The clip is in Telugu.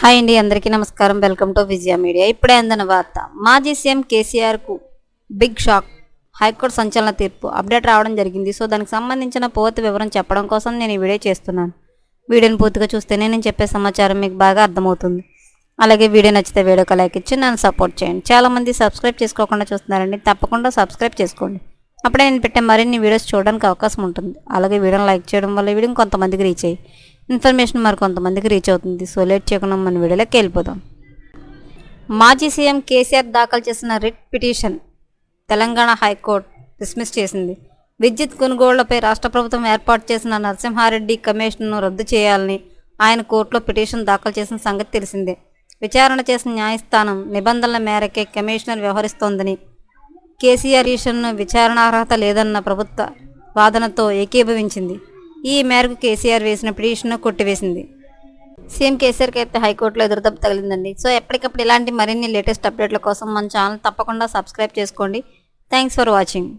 హాయ్ అండి అందరికీ నమస్కారం. Welcome to Vijaya media. ఇప్పుడే అందిన వార్త. మాజీ సీఎం కేసీఆర్కు బిగ్ షాక్ హైకోర్టు సంచలన తీర్పు. అప్డేట్ రావడం జరిగింది. సో దానికి సంబంధించిన పూర్తి వివరం చెప్పడం కోసం నేను ఈ వీడియో చేస్తున్నాను. వీడియోని పూర్తిగా చూస్తేనే నేను చెప్పే సమాచారం మీకు బాగా అర్థమవుతుంది. అలాగే వీడియో నచ్చితే వీడియోకి లైక్ ఇచ్చి నన్ను సపోర్ట్ చేయండి. చాలామంది సబ్స్క్రైబ్ చేసుకోకుండా చూస్తున్నారండి. తప్పకుండా సబ్స్క్రైబ్ చేసుకోండి. అప్పుడే నేను పెట్టే మరిన్ని వీడియోస్ చూడడానికి అవకాశం ఉంటుంది. అలాగే వీడియోని లైక్ చేయడం వల్ల వీడియోని వీడియో కొంతమందికి రీచ్ అయ్యి ఇన్ఫర్మేషన్ మరి కొంతమందికి రీచ్ అవుతుంది. సో లేట్ చేయకుండా మన వీడియోలోకి వెళ్ళిపోదాం. మాజీ సీఎం కేసీఆర్ దాఖలు చేసిన writ petition Telangana high court dismiss చేసింది. విద్యుత్ కొనుగోళ్ళపై రాష్ట్ర ప్రభుత్వం ఏర్పాటు చేసిన నరసింహారెడ్డి కమిషన్ను రద్దు చేయాలని ఆయన కోర్టులో పిటిషన్ దాఖలు చేసిన సంగతి తెలిసిందే. విచారణ చేసిన న్యాయస్థానం నిబంధనల మేరకే కమిషనర్ వ్యవహరిస్తోందని కేసీఆర్ ఈషన్ను విచారణ అర్హత లేదన్న ప్రభుత్వ వాదనతో ఏకీభవించింది. ఈ మేరకు కేసీఆర్ వేసిన పిటిషన్ను కొట్టివేసింది సీఎం కేసీఆర్కి అయితే హైకోర్టులో ఎదురుదెబ్బ తగిలిందండి. సో ఎప్పటికప్పుడు ఇలాంటి మరిన్ని లేటెస్ట్ అప్డేట్ల కోసం మన ఛానల్ తప్పకుండా సబ్స్క్రైబ్ చేసుకోండి. Thanks for watching.